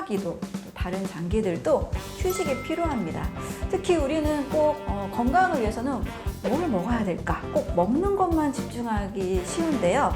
소화기도 또 다른 장기들도 휴식이 필요합니다. 특히 우리는 꼭 어, 건강을 위해서는 뭘 먹어야 될까? 꼭 먹는 것만 집중하기 쉬운데요.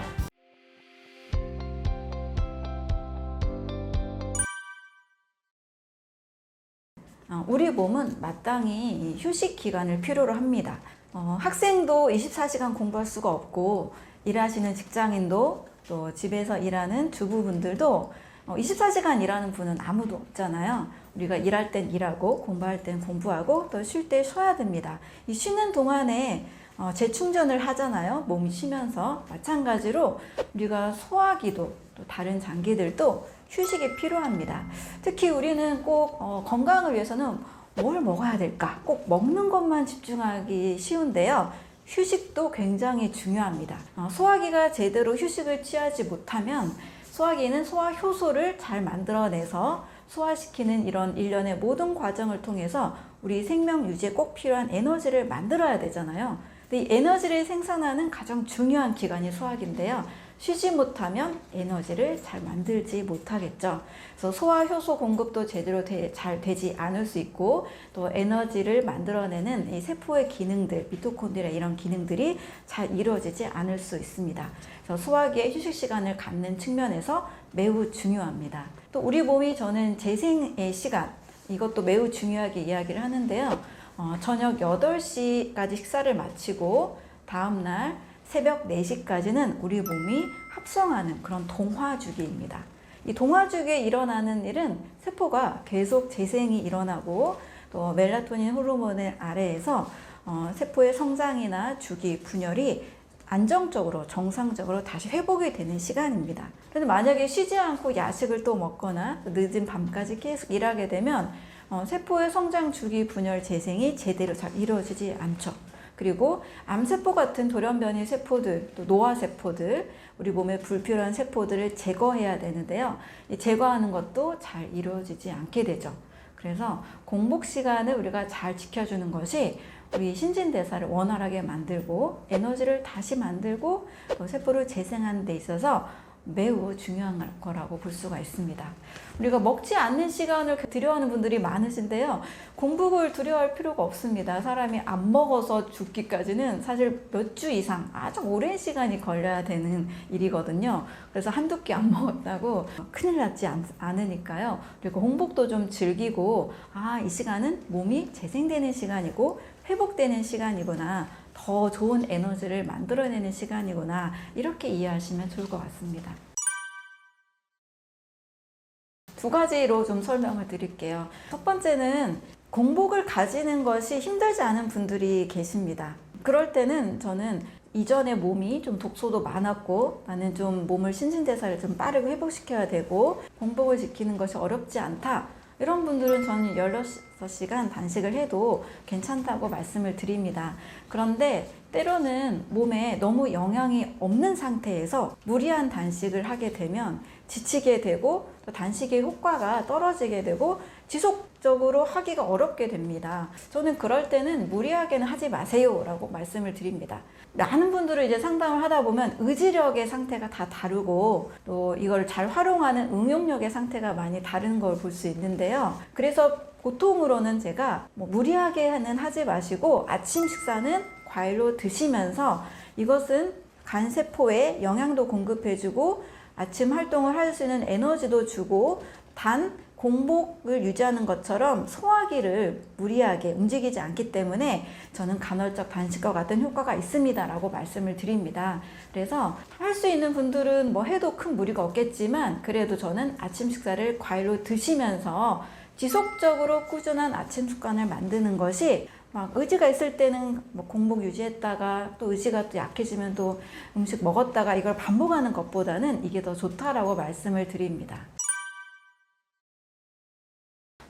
어, 우리 몸은 마땅히 이 휴식 기간을 필요로 합니다. 어, 학생도 24시간 공부할 수가 없고 일하시는 직장인도 또 집에서 일하는 주부분들도 어, 24시간 일하는 분은 아무도 없잖아요. 우리가 일할 땐 일하고 공부할 땐 공부하고 또 쉴 때 쉬어야 됩니다. 이 쉬는 동안에 어, 재충전을 하잖아요. 몸이 쉬면서 마찬가지로 우리가 소화기도 또 다른 장기들도 휴식이 필요합니다. 특히 우리는 꼭 어, 건강을 위해서는 뭘 먹어야 될까? 꼭 먹는 것만 집중하기 쉬운데요. 휴식도 굉장히 중요합니다. 어, 소화기가 제대로 휴식을 취하지 못하면 소화기는 소화 효소를 잘 만들어내서 소화시키는 이런 일련의 모든 과정을 통해서 우리 생명 유지에 꼭 필요한 에너지를 만들어야 되잖아요. 근데 이 에너지를 생산하는 가장 중요한 기관이 소화기인데요. 쉬지 못하면 에너지를 잘 만들지 못하겠죠. 그래서 소화 효소 공급도 제대로 되, 잘 되지 않을 수 있고 또 에너지를 만들어내는 이 세포의 기능들, 미토콘드리아 이런 기능들이 잘 이루어지지 않을 수 있습니다. 그래서 소화기의 휴식 시간을 갖는 측면에서 매우 중요합니다. 또 우리 몸이 저는 재생의 시간 이것도 매우 중요하게 이야기를 하는데요. 어, 저녁 8시까지 식사를 마치고 다음날 새벽 4시까지는 우리 몸이 합성하는 그런 동화주기입니다. 이 동화주기에 일어나는 일은 세포가 계속 재생이 일어나고 또 멜라토닌 호르몬의 아래에서 어, 세포의 성장이나 주기, 분열이 안정적으로 정상적으로 다시 회복이 되는 시간입니다. 그런데 만약에 쉬지 않고 야식을 또 먹거나 늦은 밤까지 계속 일하게 되면 어, 세포의 성장 주기 분열 재생이 제대로 잘 이루어지지 않죠. 그리고 암세포 같은 돌연변이 세포들, 또 노화세포들, 우리 몸에 불필요한 세포들을 제거해야 되는데요. 이 제거하는 것도 잘 이루어지지 않게 되죠. 그래서 공복 시간을 우리가 잘 지켜주는 것이 우리 신진대사를 원활하게 만들고 에너지를 다시 만들고 또 세포를 재생하는 데 있어서 매우 중요한 거라고 볼 수가 있습니다. 우리가 먹지 않는 시간을 두려워하는 분들이 많으신데요. 공복을 두려워할 필요가 없습니다. 사람이 안 먹어서 죽기까지는 사실 몇 주 이상 아주 오랜 시간이 걸려야 되는 일이거든요. 그래서 한두 끼 안 먹었다고 큰일 났지 않, 않으니까요. 그리고 공복도 좀 즐기고 아, 이 시간은 몸이 재생되는 시간이고 회복되는 시간이구나. 더 좋은 에너지를 만들어내는 시간이구나. 이렇게 이해하시면 좋을 것 같습니다. 두 가지로 좀 설명을 드릴게요. 첫 번째는 공복을 가지는 것이 힘들지 않은 분들이 계십니다. 그럴 때는 저는 이전에 몸이 좀 독소도 많았고 나는 좀 몸을 신진대사를 좀 빠르게 회복시켜야 되고 공복을 지키는 것이 어렵지 않다. 이런 분들은 저는 16시간 단식을 해도 괜찮다고 말씀을 드립니다. 그런데 때로는 몸에 너무 영향이 없는 상태에서 무리한 단식을 하게 되면 지치게 되고 또 단식의 효과가 떨어지게 되고 지속적으로 하기가 어렵게 됩니다. 저는 그럴 때는 무리하게는 하지 마세요 라고 말씀을 드립니다. 많은 분들을 이제 상담을 하다 보면 의지력의 상태가 다 다르고 또 이걸 잘 활용하는 응용력의 상태가 많이 다른 걸 볼 수 있는데요. 그래서 보통으로는 제가 뭐 무리하게는 하지 마시고 아침 식사는 과일로 드시면서 이것은 간 세포에 영양도 공급해주고 아침 활동을 할 수 있는 에너지도 주고 단 공복을 유지하는 것처럼 소화기를 무리하게 움직이지 않기 때문에 저는 간헐적 단식과 같은 효과가 있습니다 라고 말씀을 드립니다. 그래서 할 수 있는 분들은 뭐 해도 큰 무리가 없겠지만 그래도 저는 아침 식사를 과일로 드시면서 지속적으로 꾸준한 아침 습관을 만드는 것이 막 의지가 있을 때는 뭐 공복 유지했다가 또 의지가 또 약해지면 또 음식 먹었다가 이걸 반복하는 것보다는 이게 더 좋다라고 말씀을 드립니다.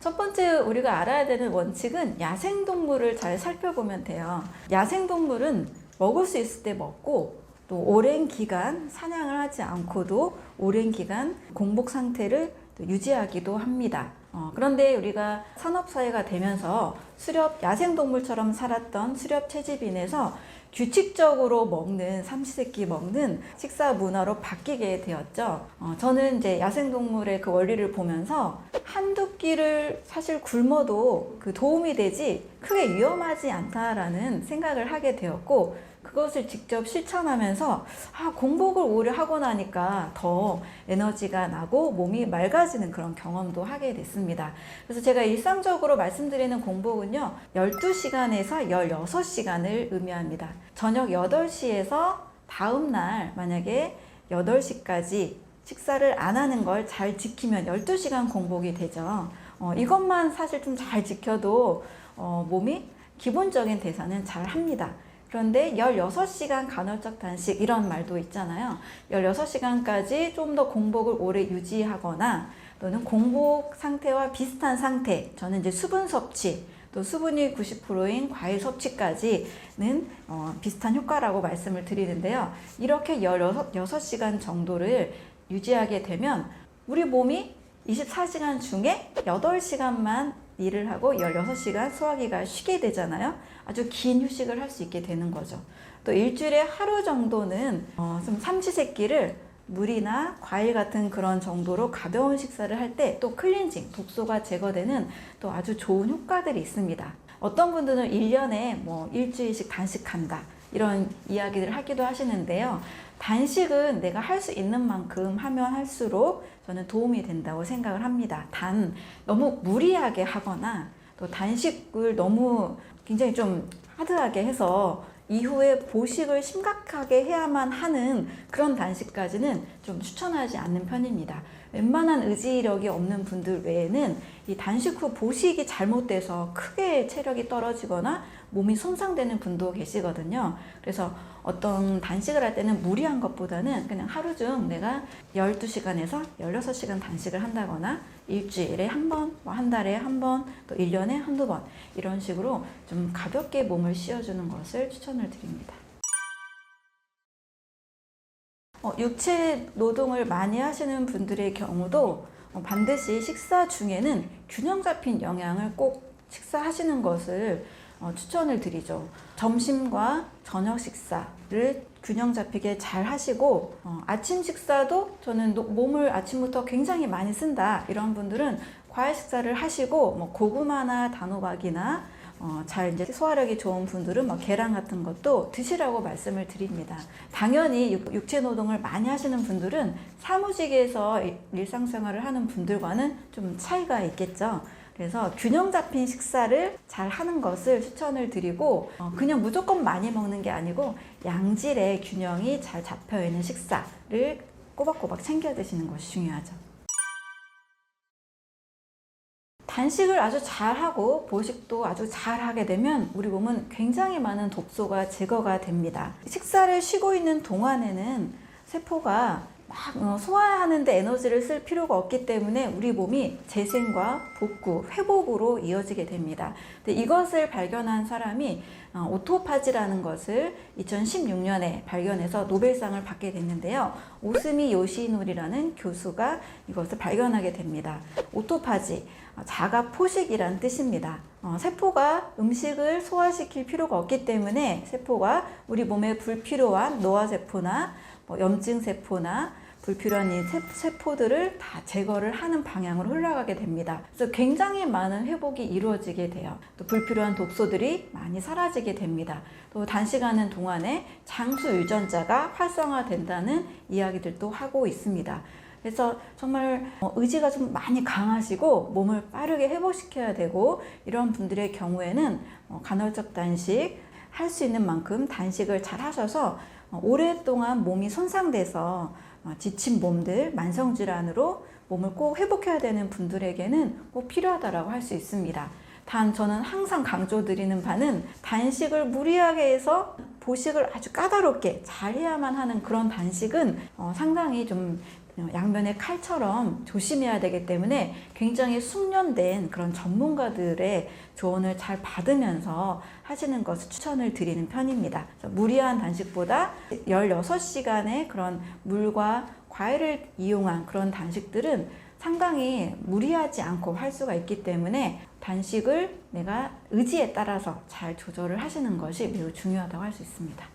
첫 번째 우리가 알아야 되는 원칙은 야생동물을 잘 살펴보면 돼요. 야생동물은 먹을 수 있을 때 먹고 또 오랜 기간 사냥을 하지 않고도 오랜 기간 공복 상태를 유지하기도 합니다. 어, 그런데 우리가 산업사회가 되면서 수렵 야생동물처럼 살았던 수렵 채집인에서 규칙적으로 먹는 삼시세끼 먹는 식사 문화로 바뀌게 되었죠. 어, 저는 이제 야생동물의 그 원리를 보면서 한두 끼를 사실 굶어도 그 도움이 되지 크게 위험하지 않다라는 생각을 하게 되었고 그것을 직접 실천하면서 아, 공복을 오래 하고 나니까 더 에너지가 나고 몸이 맑아지는 그런 경험도 하게 됐습니다. 그래서 제가 일상적으로 말씀드리는 공복은요, 12시간에서 16시간을 의미합니다. 저녁 8시에서 다음날 만약에 8시까지 식사를 안 하는 걸 잘 지키면 12시간 공복이 되죠. 어, 이것만 사실 좀 잘 지켜도 어, 몸이 기본적인 대사는 잘 합니다. 그런데 16시간 간헐적 단식 이런 말도 있잖아요. 16시간까지 좀 더 공복을 오래 유지하거나 또는 공복 상태와 비슷한 상태, 저는 이제 수분 섭취, 또 수분이 90%인 과일 섭취까지는 어, 비슷한 효과라고 말씀을 드리는데요. 이렇게 16시간 정도를 유지하게 되면 우리 몸이 24시간 중에 8시간만 일을 하고 16시간 소화기가 쉬게 되잖아요. 아주 긴 휴식을 할 수 있게 되는 거죠. 또 일주일에 하루 정도는 어, 좀 삼시세끼를 물이나 과일 같은 그런 정도로 가벼운 식사를 할 때 또 클렌징, 독소가 제거되는 또 아주 좋은 효과들이 있습니다. 어떤 분들은 1년에 뭐 일주일씩 단식한다. 이런 이야기를 하기도 하시는데요. 단식은 내가 할 수 있는 만큼 하면 할수록 저는 도움이 된다고 생각을 합니다. 단, 너무 무리하게 하거나 또 단식을 너무 굉장히 좀 하드하게 해서 이후에 보식을 심각하게 해야만 하는 그런 단식까지는 좀 추천하지 않는 편입니다. 웬만한 의지력이 없는 분들 외에는 이 단식 후 보식이 잘못돼서 크게 체력이 떨어지거나 몸이 손상되는 분도 계시거든요. 그래서 어떤 단식을 할 때는 무리한 것보다는 그냥 하루 중 내가 12시간에서 16시간 단식을 한다거나 일주일에 한 번, 뭐한 달에 한 번, 또 1년에 한두 번 이런 식으로 좀 가볍게 몸을 씌워주는 것을 추천을 드립니다. 어, 육체 노동을 많이 하시는 분들의 경우도 어, 반드시 식사 중에는 균형 잡힌 영양을 꼭 식사하시는 것을 어, 추천을 드리죠. 점심과 저녁 식사를 균형 잡히게 잘 하시고 어, 아침 식사도 저는 노- 몸을 아침부터 굉장히 많이 쓴다 이런 분들은 과일 식사를 하시고 뭐 고구마나 단호박이나 어, 잘 이제 소화력이 좋은 분들은 뭐 계란 같은 것도 드시라고 말씀을 드립니다. 당연히 육- 육체 노동을 많이 하시는 분들은 사무직에서 일- 일상생활을 하는 분들과는 좀 차이가 있겠죠. 그래서 균형 잡힌 식사를 잘 하는 것을 추천을 드리고 어, 그냥 무조건 많이 먹는 게 아니고 양질의 균형이 잘 잡혀 있는 식사를 꼬박꼬박 챙겨 드시는 것이 중요하죠. 단식을 아주 잘하고 보식도 아주 잘하게 되면 우리 몸은 굉장히 많은 독소가 제거가 됩니다. 식사를 쉬고 있는 동안에는 세포가 막 어, 소화하는데 에너지를 쓸 필요가 없기 때문에 우리 몸이 재생과 복구, 회복으로 이어지게 됩니다. 이것을 발견한 사람이 어, 오토파지라는 것을 2016년에 발견해서 노벨상을 받게 됐는데요. 오스미 요시노리라는 교수가 이것을 발견하게 됩니다. 오토파지, 어, 자가 포식이란 뜻입니다. 어, 세포가 음식을 소화시킬 필요가 없기 때문에 세포가 우리 몸에 불필요한 노화세포나 뭐 염증 세포나 불필요한 이 세- 세포들을 다 제거를 하는 방향으로 흘러가게 됩니다. 그래서 굉장히 많은 회복이 이루어지게 돼요. 또 불필요한 독소들이 많이 사라지게 됩니다. 또 단식하는 동안에 장수 유전자가 활성화된다는 이야기들도 하고 있습니다. 그래서 정말 어, 의지가 좀 많이 강하시고 몸을 빠르게 회복시켜야 되고 이런 분들의 경우에는 어, 간헐적 단식 할 수 있는 만큼 단식을 잘 하셔서 어, 오랫동안 몸이 손상돼서 어, 지친 몸들, 만성질환으로 몸을 꼭 회복해야 되는 분들에게는 꼭 필요하다라고 할 수 있습니다. 단 저는 항상 강조드리는 바는 단식을 무리하게 해서 보식을 아주 까다롭게 잘 해야만 하는 그런 단식은 어, 상당히 좀 양면의 칼처럼 조심해야 되기 때문에 굉장히 숙련된 그런 전문가들의 조언을 잘 받으면서 하시는 것을 추천을 드리는 편입니다. 무리한 단식보다 16시간의 그런 물과 과일을 이용한 그런 단식들은 상당히 무리하지 않고 할 수가 있기 때문에 단식을 내가 의지에 따라서 잘 조절을 하시는 것이 매우 중요하다고 할 수 있습니다.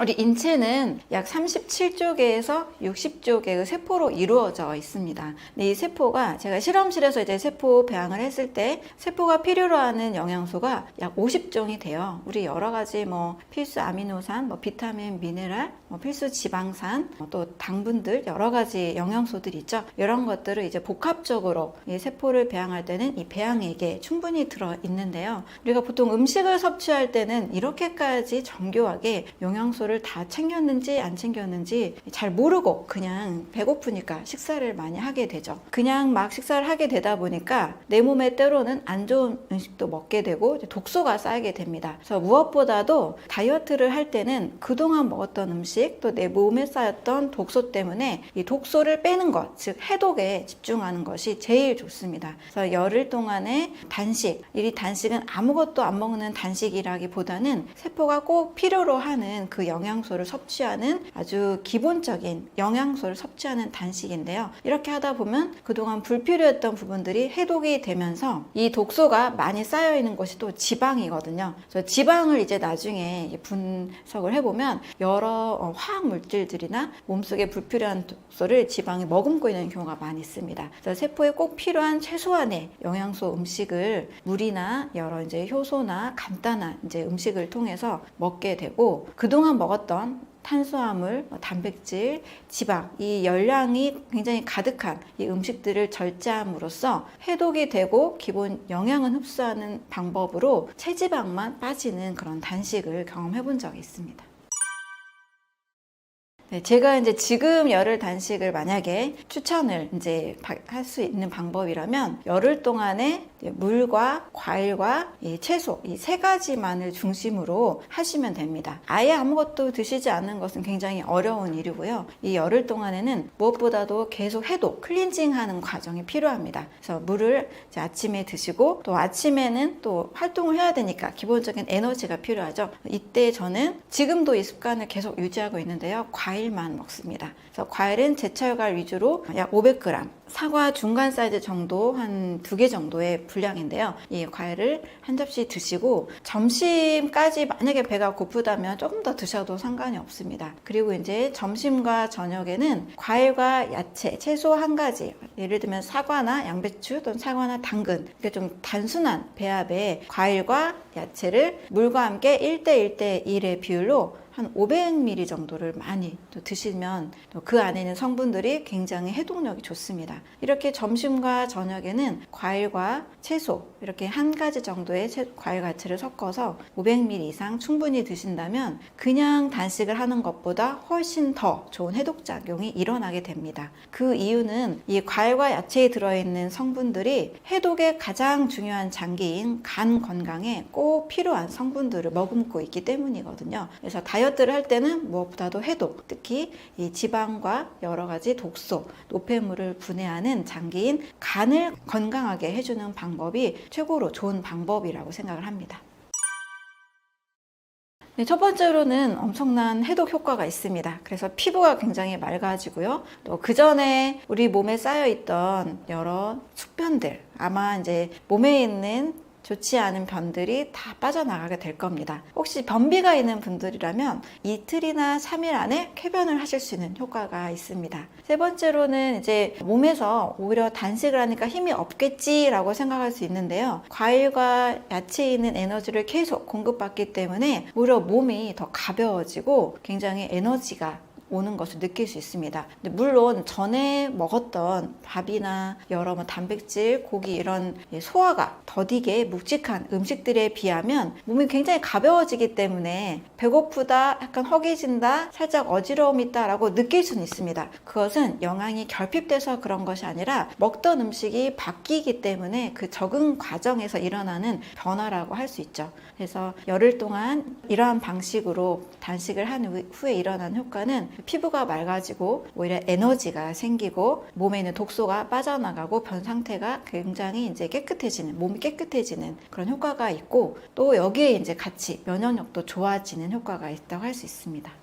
우리 인체는 약 37조 개에서 60조 개의 세포로 이루어져 있습니다. 근데 이 세포가 제가 실험실에서 이제 세포 배양을 했을 때 세포가 필요로 하는 영양소가 약 50종이 돼요. 우리 여러 가지 뭐 필수 아미노산, 뭐 비타민, 미네랄, 뭐 필수 지방산, 뭐또 당분들 여러 가지 영양소들이 있죠. 이런 것들을 이제 복합적으로 이 세포를 배양할 때는 이 배양액에 충분히 들어 있는데요. 우리가 보통 음식을 섭취할 때는 이렇게까지 정교하게 영양소 를 다 챙겼는지 안 챙겼는지 잘 모르고 그냥 배고프니까 식사를 많이 하게 되죠. 그냥 막 식사를 하게 되다 보니까 내 몸에 때로는 안 좋은 음식도 먹게 되고 독소가 쌓이게 됩니다. 그래서 무엇보다도 다이어트를 할 때는 그동안 먹었던 음식 또 내 몸에 쌓였던 독소 때문에 이 독소를 빼는 것, 즉 해독에 집중하는 것이 제일 좋습니다. 그래서 열흘 동안의 단식, 이 단식은 아무것도 안 먹는 단식이라기보다는 세포가 꼭 필요로 하는 그 영양소를 섭취하는 아주 기본적인 영양소를 섭취하는 단식인데요. 이렇게 하다 보면 그동안 불필요했던 부분들이 해독이 되면서 이 독소가 많이 쌓여 있는 것이 또 지방이거든요. 그래서 지방을 이제 나중에 분석을 해보면 여러 어, 화학 물질들이나 몸속에 불필요한 독소를 지방이 머금고 있는 경우가 많이 있습니다. 그래서 세포에 꼭 필요한 최소한의 영양소 음식을 물이나 여러 이제 효소나 간단한 이제 음식을 통해서 먹게 되고 그동안 먹었던 탄수화물, 뭐 단백질, 지방, 이 열량이 굉장히 가득한 이 음식들을 절제함으로써 해독이 되고 기본 영양은 흡수하는 방법으로 체지방만 빠지는 그런 단식을 경험해 본 적이 있습니다. 네, 제가 이제 지금 열흘 단식을 만약에 추천을 이제 할 수 있는 방법이라면 열흘 동안에 물과 과일과 이 채소 이 세 가지만을 중심으로 하시면 됩니다. 아예 아무것도 드시지 않는 것은 굉장히 어려운 일이고요. 이 열흘 동안에는 무엇보다도 계속 해독, 클렌징하는 과정이 필요합니다. 그래서 물을 아침에 드시고 또 아침에는 또 활동을 해야 되니까 기본적인 에너지가 필요하죠. 이때 저는 지금도 이 습관을 계속 유지하고 있는데요. 과일 만 먹습니다. 그래서 과일은 제철과일 위주로 약 500g, 사과 중간 사이즈 정도 한 두 개 정도의 분량인데요. 이 과일을 한 접시 드시고 점심까지 만약에 배가 고프다면 조금 더 드셔도 상관이 없습니다. 그리고 이제 점심과 저녁에는 과일과 야채, 채소 한 가지, 예를 들면 사과나 양배추 또는 사과나 당근, 이렇게 좀 단순한 배합의 과일과 야채를 물과 함께 1대 1대 1의 비율로 한 500ml 정도를 많이 또 드시면 또 그 안에 있는 성분들이 굉장히 해독력이 좋습니다. 이렇게 점심과 저녁에는 과일과 채소 이렇게 한 가지 정도의 채- 과일 가치를 섞어서 500ml 이상 충분히 드신다면 그냥 단식을 하는 것보다 훨씬 더 좋은 해독 작용이 일어나게 됩니다. 그 이유는 이 과일과 야채에 들어있는 성분들이 해독의 가장 중요한 장기인 간 건강에 꼭 필요한 성분들을 머금고 있기 때문이거든요. 그래서 다이 어트를 할 때는 무엇보다도 해독, 특히 이 지방과 여러 가지 독소, 노폐물을 분해하는 장기인 간을 건강하게 해주는 방법이 최고로 좋은 방법이라고 생각을 합니다. 네, 첫 번째로는 엄청난 해독 효과가 있습니다. 그래서 피부가 굉장히 맑아지고요. 또 그 전에 우리 몸에 쌓여 있던 여러 숙변들, 아마 이제 몸에 있는 좋지 않은 변들이 다 빠져나가게 될 겁니다. 혹시 변비가 있는 분들이라면 이틀이나 3일 안에 쾌변을 하실 수 있는 효과가 있습니다. 세 번째로는 이제 몸에서 오히려 단식을 하니까 힘이 없겠지라고 생각할 수 있는데요. 과일과 야채에 있는 에너지를 계속 공급받기 때문에 오히려 몸이 더 가벼워지고 굉장히 에너지가 오는 것을 느낄 수 있습니다. 물론 전에 먹었던 밥이나 여러 뭐 단백질, 고기 이런 소화가 더디게 묵직한 음식들에 비하면 몸이 굉장히 가벼워지기 때문에 배고프다, 약간 허기진다, 살짝 어지러움이 있다라고 느낄 수는 있습니다. 그것은 영양이 결핍돼서 그런 것이 아니라 먹던 음식이 바뀌기 때문에 그 적응 과정에서 일어나는 변화라고 할 수 있죠. 그래서 열흘 동안 이러한 방식으로 단식을 한 후- 후에 일어난 효과는 피부가 맑아지고 오히려 에너지가 생기고 몸에 있는 독소가 빠져나가고 변 상태가 굉장히 이제 깨끗해지는 몸이 깨끗해지는 그런 효과가 있고 또 여기에 이제 같이 면역력도 좋아지는 효과가 있다고 할 수 있습니다.